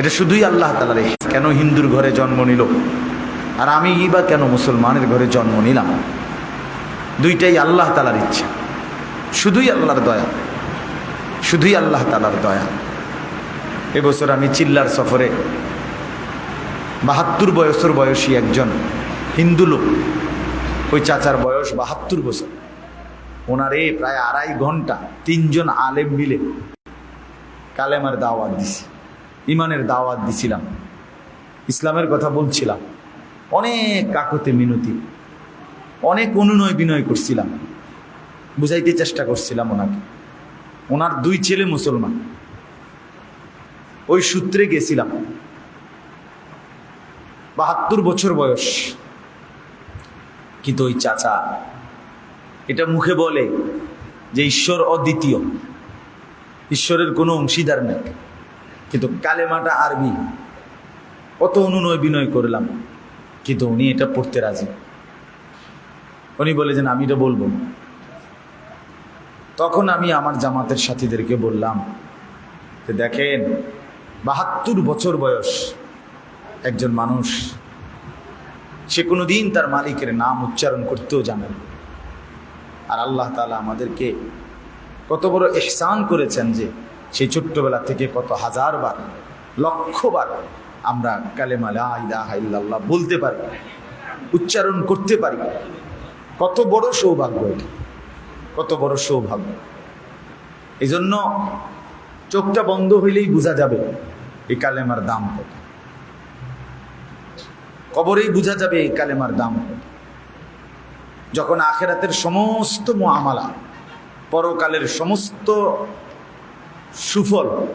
এটা শুধুই আল্লাহ তালার। কেন হিন্দুর ঘরে জন্ম নিল? আর আমি বা কেন মুসলমানের ঘরে জন্ম নিলাম? দুইটাই আল্লাহ তালার ইচ্ছা। শুধুই আল্লাহর দয়া। শুধুই আল্লাহ তালার দয়া। এবছর আমি চিল্লার সফরে বাহাত্তর বয়সের বয়সী একজন হিন্দু লোক। ওই চাচার বয়স বাহাত্তর বছর। ওনারে প্রায় আড়াই ঘণ্টা তিনজন আলেম মিলে কালেমার দাওয়াত দিছি। ইমানের দাওয়াত দিছিলাম। ইসলামের কথা বলছিলাম। অনেক কাকতে মিনতি, অনেক অনুনয় বিনয় করছিলাম। বুঝাইতে চেষ্টা করছিলাম ওনাকে। ওনার দুই ছেলে মুসলমান। ওই সূত্রে গেছিলাম। বাহাত্তর বছর বয়স। কিন্তু ওই চাচা এটা মুখে বলে যে ঈশ্বর অদ্বিতীয়। ঈশ্বরের কোনো অংশীদার নেই। কিন্তু কালেমাটা আরবি। কত অনুনয় বিনয় করলাম। কিন্তু উনি এটা পড়তে রাজি। উনি বলে যে আমি এটা বলব তখন আমি আমার জামাতের সাথীদেরকে বললাম যে, দেখেন, বাহাত্তর বছর বয়স একজন মানুষ। সে কোনো দিন তার মালিকের নাম উচ্চারণ করতেও জানে। আর আল্লাহ তালা আমাদেরকে কত বড় এহসান করেছেন যে সেই ছোট্টবেলা থেকে কত হাজার বার লক্ষবার আমরা কালেমা ইল্লাল্লাহ বলতে পারি, উচ্চারণ করতে পারি। কত বড় সৌভাগ্য এটা, কত বড় সৌভাগ্য। এই জন্য চোখটা বন্ধ হইলেই বোঝা যাবে এই কালেমার দাম কত। কবরেই বোঝা যাবে এই কালেমার দাম কত। যখন আখেরাতের সমস্ত মোয়ামালা পরকালের সমস্ত সুফল,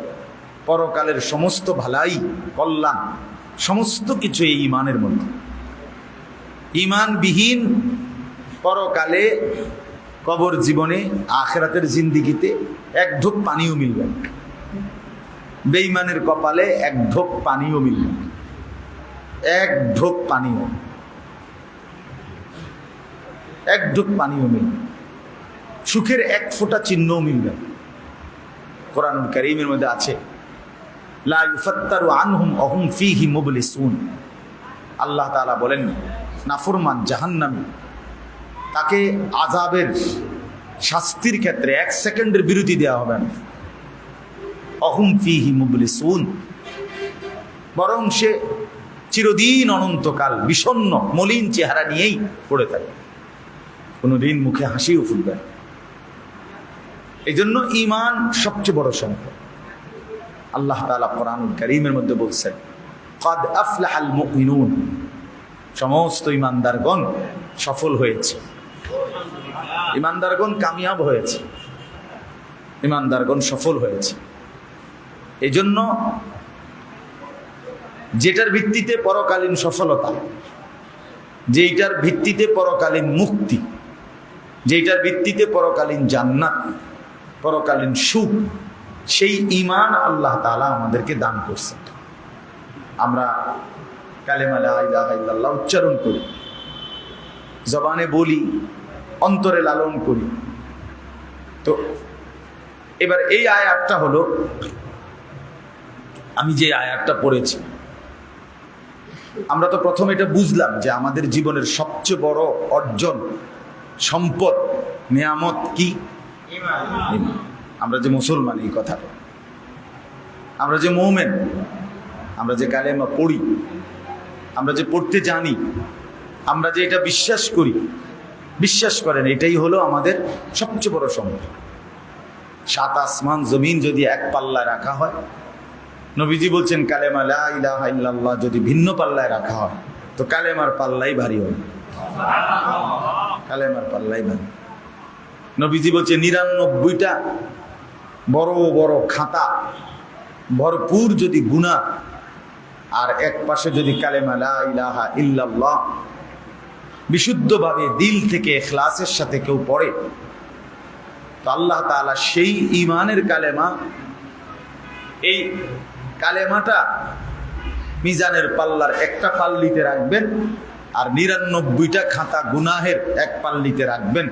পরকালের সমস্ত ভালাই, কল্যাণ, সমস্ত কিছু এই ইমানের মধ্যে ইমানবিহীন পরকালে, কবর জীবনে, আখেরাতের জিন্দিগিতে এক ঢোক পানিও মিলবে না। বেঈমানের কপালে এক ঢোক পানিও মিলবে। এক ঢোক পানিও এক ঢোক পানিও মিলবে সুখের এক ফোঁটা চিহ্নও মিলবে না। কোরআনুল করিমের মধ্যে আছে মুবলিসুন। আল্লাহ তাআলা বলেন, নাফরমান জাহান্নামী। তাকে আজাবের শাস্তির ক্ষেত্রে এক সেকেন্ডের বিরতি দেওয়া হবে। না অহুম ফিহি মুবলি সুন বরং সে চিরদিন অনন্তকাল বিষণ্ণ, মলিন চেহারা নিয়েই পড়ে থাকে। কোনোদিন মুখে হাসিও ফুটবে না। এই জন্য ইমান সবচেয়ে বড় সম্পদ। আল্লাহ তাআলা কোরআনুল করিমের মধ্যে বলছেন, কদ আফলাহাল মুমিনুন। সমস্ত ইমানদারগণ সফল হয়েছে। ইমানদারগণ কামিয়াব হয়েছে। ইমানদারগণ সফল হয়েছে। এই জন্য যেটার ভিত্তিতে পরকালীন সফলতা, যেইটার ভিত্তিতে পরকালীন মুক্তি, যেইটার ভিত্তিতে পরকালীন জান্নাত পরকালীন সুখ, সেই ইমান আল্লাহ তাআলা আমাদেরকে দান করছেন আমরা কালেমা লা ইলাহা উচ্চারণ করি, জবানে বলি, অন্তরে লালন করি। তো এবার এই আয়াতটা হলো, আমি যে আয়াতটা পড়েছি, আমরা তো প্রথম এটা বুঝলাম যে আমাদের জীবনের সবচেয়ে বড় অর্জন, সম্পদ, নিয়ামত কি? আমরা যে মুসলমান এই কথা আমরা যে মৌমেন, আমরা যে কালেমা পড়ি, আমরা যে পড়তে জানি, আমরা যে এটা বিশ্বাস করি, বিশ্বাস করেন, এটাই হলো আমাদের সবচেয়ে বড় সম্পদ। সাত আসমান জমিন যদি এক পাল্লায় রাখা হয়, নবীজি বলছেন, কালেমা লা ইলাহা ইল্লাল্লাহ যদি ভিন্ন পাল্লায় রাখা হয়, তো কালেমার পাল্লাই ভারী হবে। কালেমার পাল্লাই ভারী। নবীজি বলছে, নিরানব্বইটা বড় বড় খাতা, ভরপুর যদি গুণা, আর এক পাশে যদি কালেমা লা ইলাহা ইল্লাল্লাহ, বিশুদ্ধভাবে দিল থেকে এখলাসের সাথে কেউ পড়ে, তো আল্লাহ তাআলা সেই ইমানের কালেমা, এই কালেমাটা মিজানের পাল্লার একটা পাল্লিতে রাখবেন, আর নিরানব্বইটা খাতা গুনাহের এক পাল্লিতে রাখবেন।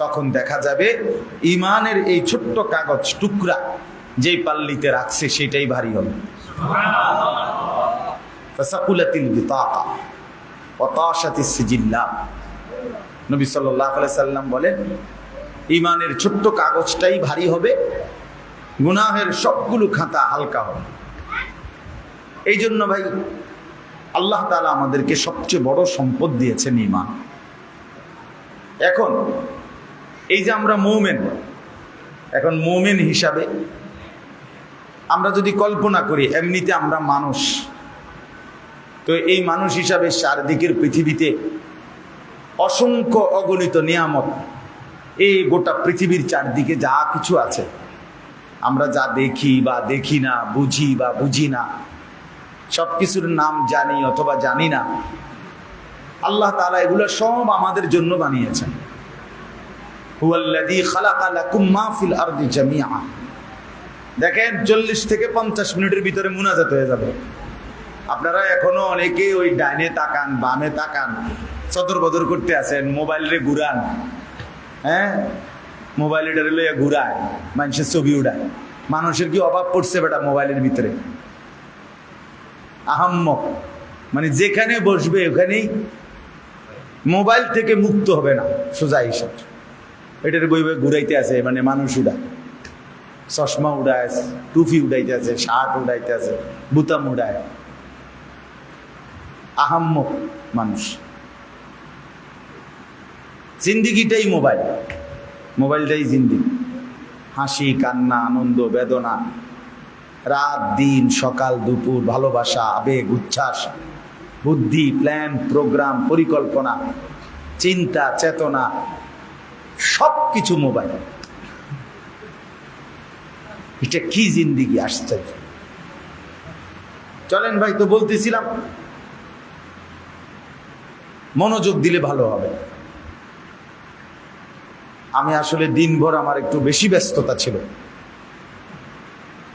তখন দেখা যাবে ইমানের এই ছোট্ট কাগজ, টুকরা যেই পাল্লিতে রাখছে সেটাই ভারী হবে। সাল্লাম বলেন ছোট্ট কাগজটাই ভারী হবে, গুনাহের সবগুলো খাতা হালকা হবে। এই জন্য ভাই, আল্লাহ আমাদেরকে সবচেয়ে বড় সম্পদ দিয়েছেন ইমান। এখন এই যে আমরা মৌমেন, এখন মৌমেন হিসাবে আমরা যদি কল্পনা করি, এমনিতে আমরা মানুষ। তো এই মানুষ হিসাবে চারদিকের পৃথিবীতে অসংখ্য অগণিত নিয়ামত, এই গোটা পৃথিবীর চারদিকে যা কিছু আছে, আমরা যা দেখি বা দেখি না, বুঝি বা বুঝি না সব কিছুর নাম জানি অথবা জানি না, আল্লাহ তালা এগুলো সব আমাদের জন্য বানিয়েছেন। ফিল দেখেন চল্লিশ থেকে পঞ্চাশ মিনিটের ভিতরে মুনাজাত হয়ে যাবে। আপনারা এখনও অনেকে ওই ডাইনে তাকান, বামে তাকান সদর বদর করতে আছেন মোবাইল রে ঘুরান। হ্যাঁ? মোবাইল এটা লইয়া ঘুরায়, মানুষের ছবি উড়ায়। মানুষের কি অভাব পড়ছে বেটা মোবাইলের ভিতরে? আহাম্মক। মানে যেখানে বসবে ওখানেই মোবাইল থেকে মুক্ত হবে না, সোজা হিসাব। এটার বই ঘুরাইতে আছে মানে মানুষ উড়ায় চশমা উড়ায়, টুপি উড়াইতে আছে, শার্ট উড়াইতে আছে, বুতাম উড়ায়। আহাম্মক মানুষ। জিন্দিগিটাই মোবাইল। মোবাইলটাই জিন্দিগি হাসি, কান্না, আনন্দ, বেদনা। রাত, দিন, সকাল, দুপুর, ভালোবাসা, আবেগ, উচ্ছ্বাস, বুদ্ধি, প্ল্যান, প্রোগ্রাম, পরিকল্পনা, চিন্তা, চেতনা কিছু মোবাইল। এটা কি জিন্দিগি আসছে চলেন ভাই, তো বলতেছিলাম, মনোযোগ দিলে ভালো হবে। আমি আসলে দিনভর আমার একটু বেশি ব্যস্ততা ছিল।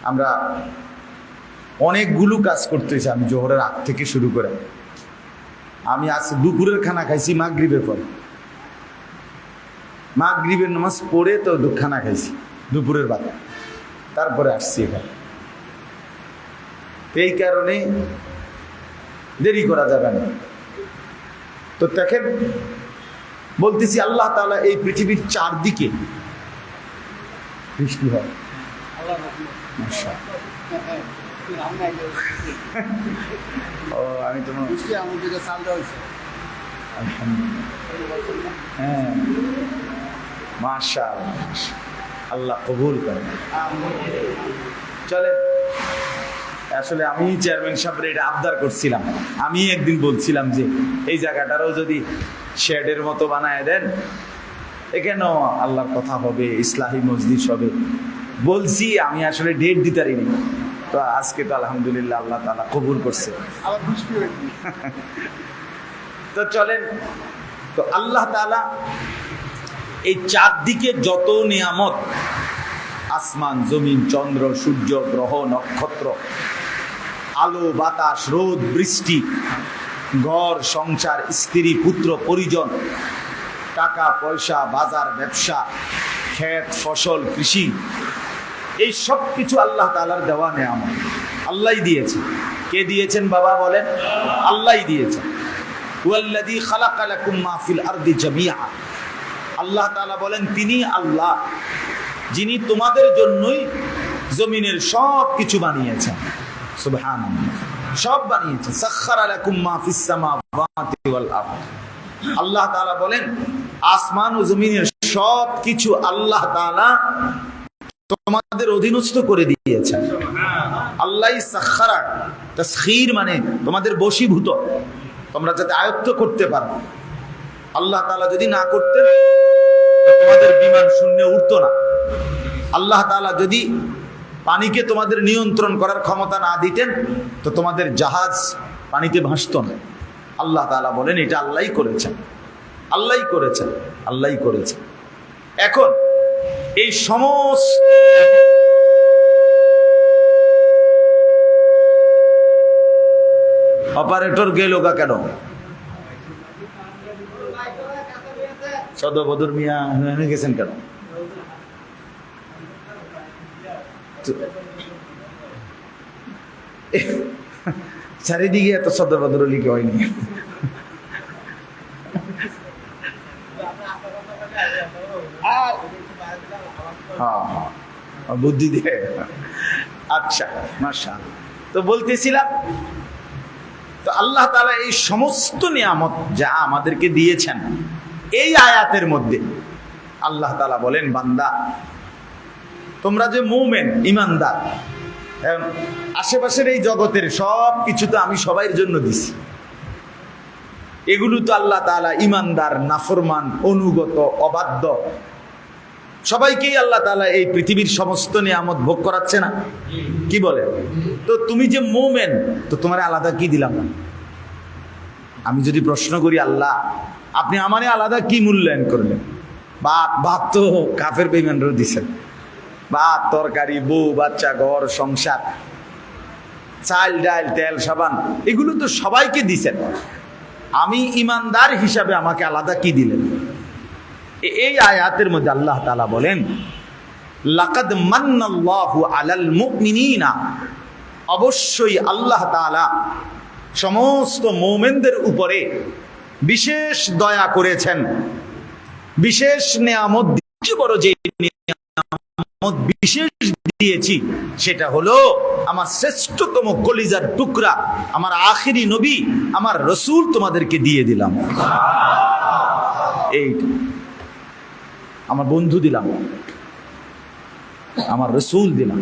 আমরা অনেকগুলো কাজ করতেছি আমি জোহরের আগ থেকে শুরু করে। আমি আজ দুপুরের খানা খাইছি মাগরিবের পরে। মাগরিবের নামাজ পড়ে তো খানা খাইছি দুপুরের ভাত। তারপরে আসছি এখানে। এই কারণে দেরি করা যাবে না। তো দেখেন বলতেছি আল্লাহ তাআলা এই পৃথিবীর চারদিকে বৃষ্টি হয়। ও আমি তোমার হ্যাঁ। মাশা আল্লাহ কবুল করেন। চলেন। আসলে আমি চেয়ারম্যান সাহেবের এটা আবদার করছিলাম। আমি একদিন বলছিলাম যে এই জায়গাটারও যদি শেডের মতো বানায় দেন এখানেও আল্লাহর কথা হবে ইসলাহী মসজিদ হবে? বলছি আমি আসলে ডেট দিতে পারিনি তো আজকে তো আলহামদুলিল্লাহ আল্লাহ তালা কবুল করছে। তো চলেন। তো আল্লাহ তালা এই চারদিকে যত নিয়ামত, আসমান, জমিন, চন্দ্র, সূর্য, গ্রহ, নক্ষত্র, আলো, বাতাস, রোদ, বৃষ্টি, ঘর, সংসার, স্ত্রী, পুত্র, পরিজন, টাকা, পয়সা, বাজার, ব্যবসা, ক্ষেত, ফসল, কৃষি, এই সব কিছু আল্লাহ তালার দেওয়া নেয়ামত। আল্লাহই দিয়েছে। কে দিয়েছেন বাবা বলেন? আল্লাহই দিয়েছেন আল্লাহ তাআলা বলেন, তিনি আল্লাহ, যিনি তোমাদের জন্যই জমিনের সব কিছু বানিয়েছেন। সুবহানাল্লাহ। সব বানিয়েছেন। আরদ। আল্লাহ তাআলা বলেন, আসমান ও জমিনের সব কিছু আল্লাহ তাআলা তোমাদের অধীনস্থ করে দিয়েছেন। আল্লাহ তাসখীর মানে তোমাদের বশীভূত। তোমরা যাতে আয়ত্ত করতে পারো। আল্লাহ তাআলা যদি না করতেন তোমাদের বিমান শূন্য উঠতো না। আল্লাহ তাআলা যদি পানিকে তোমাদের নিয়ন্ত্রণ করার ক্ষমতা না দিতেন, তো তোমাদের জাহাজ পানিতে ভাসত না। আল্লাহ তাআলা বলেন, এটা আল্লাহই করেছেন। আল্লাহই করেছেন। আল্লাহই করেছেন। এখন এই সমস্ত অপারেটর গেল গা কেন? সদবদর মিয়া গেছেন কেন? চারিদিকে এত সদর বদর লিখে হয়নি। হ্যাঁ হ্যাঁ বুদ্ধি দিয়ে। আচ্ছা মাসা তো বলতেছিলাম, তো আল্লাহ তালা এই সমস্ত নিয়ামত যা আমাদেরকে দিয়েছেন এই আয়াতের মধ্যে আল্লাহ তালা বলেন, বান্দা, তোমরা যে মুমেন ইমানদার আশেপাশের এই জগতের সব কিছু তো আমি সবাইয়ের জন্য দিছি। এগুলো তো আল্লাহ তালা ইমানদার নাফরমান, অনুগত, অবাধ্য। সবাইকেই আল্লাহ তালা এই পৃথিবীর সমস্ত নিয়ামত ভোগ করাচ্ছে না? কি বলে? তো তুমি যে মোমেন, তো তোমার আলাদা কি দিলাম আমি যদি প্রশ্ন করি, আল্লাহ আপনি আমারে আলাদা কি মূল্যায়ন করলেন? ভাত ভাত তো কাফের বেইমানরাও দিছেন। ভাত তরকারি, বউ, বাচ্চা, ঘর, সংসার, চাল, ডাল, তেল, সাবান, এগুলো তো সবাইকে দিছেন। আমি ইমানদার হিসাবে আমাকে আলাদা কি দিলেন? এই আয়াতের মধ্যে আল্লাহ তালা বলেন, লাকাদ মান্নাল্লাহু আলাল অবশ্যই আল্লাহ তাআলা সমস্ত মোমেনদের উপরে বিশেষ দয়া করেছেন। বিশেষ নেয়ামত বড় যে বিশেষ দিয়েছি, সেটা হলো আমার শ্রেষ্ঠতম কলিজার টুকরা, আমার আখিরি নবী, আমার রসুল তোমাদেরকে দিয়ে দিলাম। এই আমার বন্ধু দিলাম। আমার রসুল দিলাম।